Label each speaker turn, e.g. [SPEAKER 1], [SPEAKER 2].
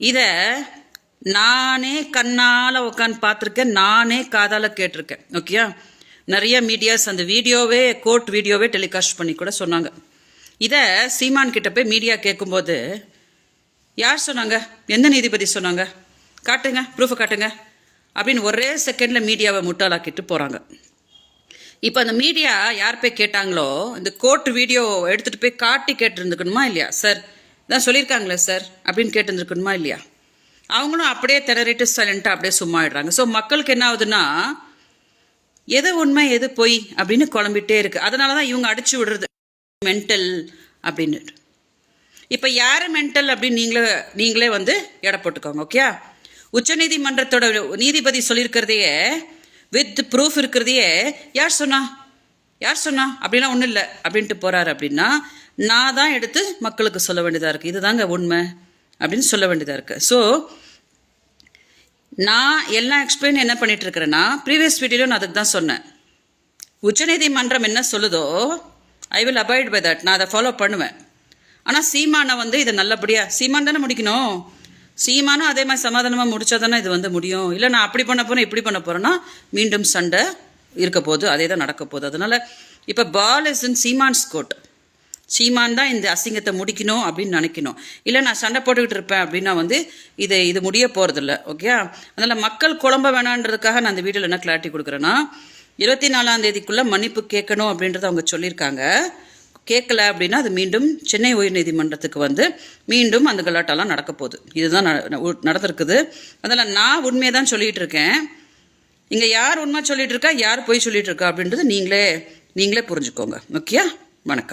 [SPEAKER 1] இதை நானே கண்ணால் உட்காந்து பார்த்துருக்கேன் நானே காதால் கேட்டிருக்கேன். ஓகேயா? நிறைய மீடியாஸ் அந்த வீடியோவே கோர்ட் வீடியோவே டெலிகாஸ்ட் பண்ணி கூட சொன்னாங்க. இதை சீமான் கிட்ட போய் மீடியா கேட்கும்போது யார் சொன்னாங்க? எந்த நீதிபதி சொன்னாங்க? காட்டுங்க ப்ரூஃபை காட்டுங்க. அப்படின்னு ஒரே செகண்டில் மீடியாவை முட்டாளாக்கிட்டு போகிறாங்க இப்போ அந்த மீடியா யார் போய் கேட்டாங்களோ இந்த கோர்ட் வீடியோ எடுத்துகிட்டு போய் காட்டி கேட்டுருந்துக்கணுமா இல்லையா? சார் தான் சொல்லியிருக்காங்களே சார் அப்படின்னு கேட்டுருந்துருக்கணுமா இல்லையா? அவங்களும் அப்படியே திணறிட்டு சைலண்ட்டாக அப்படியே சும்மா ஆயிடுறாங்க. ஸோ மக்களுக்கு என்ன ஆகுதுன்னா எது உண்மை எது பொய் அப்படின்னு குழம்பிட்டே இருக்குது அதனால தான் இவங்க அடிச்சு விடுறது. மென்டல் அப்படின்னு. இப்போ யார் மென்டல் அப்படின்னு நீங்களே நீங்களே வந்து எடை போட்டுக்கோங்க ஓகே உச்சநீதிமன்றத்தோட நீதிபதி சொல்லியிருக்கிறதையே வித் ப்ரூஃப் இருக்கிறதையே யார் சொன்னா? யார் சொன்னா? அப்படிலாம் ஒன்றும் இல்லை. அப்படின்ட்டு போகிறாரு அப்படின்னா நான் தான் எடுத்து மக்களுக்கு சொல்ல வேண்டியதாக இருக்குது இதுதாங்க உண்மை அப்படின்னு சொல்ல வேண்டியதாக இருக்குது ஸோ நான் எல்லாம் எக்ஸ்பிளைன் என்ன பண்ணிட்டு இருக்கிறேன்னா ப்ரீவியஸ் வீடியோவில் நான் அதுக்கு தான் சொன்னேன். உச்சநீதிமன்றம் என்ன சொல்லுதோ I will abide by that நான் அதை ஃபாலோ பண்ணுவேன். ஆனால் சீமானை வந்து இதை நல்லபடியாக சீமான் தானே முடிக்கணும்? சீமானும் அதே மாதிரி சமாதானமாக முடித்தா தானே இது வந்து முடியும்? இல்லை நான் அப்படி பண்ண போகிறேன் இப்படி பண்ண போகிறேன்னா மீண்டும் சண்டை இருக்க போகுது அதே தான் நடக்க போகுது அதனால் இப்போ பால் இஸ் இன் சீமான்ஸ் கோட் சீமான் தான் இந்த அசிங்கத்தை முடிக்கணும் அப்படின்னு நினைக்கணும். இல்லை நான் சண்டை போட்டுக்கிட்டு இருப்பேன் அப்படின்னா வந்து இது இது முடிய போகிறதில்ல ஓகே அதனால் மக்கள் குழம்ப வேணான்றதுக்காக நான் அந்த வீடியோவில் என்ன கிளாரிட்டி கொடுக்குறேன்னா இருபத்தி நாலாம் தேதிக்குள்ளே மன்னிப்பு கேட்கணும் அப்படின்றத அவங்க சொல்லியிருக்காங்க. கேட்கல அப்படின்னா அது மீண்டும் சென்னை உயர்நீதிமன்றத்துக்கு வந்து மீண்டும் அந்த கலாட்டெல்லாம் நடக்க போகுது இதுதான் உ- நடந்திருக்குது. அதனால் நான் உண்மையை தான் சொல்லிகிட்டு இருக்கேன். இங்கே யார் உண்மை சொல்லிட்டு இருக்கா? யார் பொய் சொல்லிட்டு இருக்கா? அப்படின்றது நீங்களே நீங்களே புரிஞ்சுக்கோங்க. ஓகே வணக்கம்.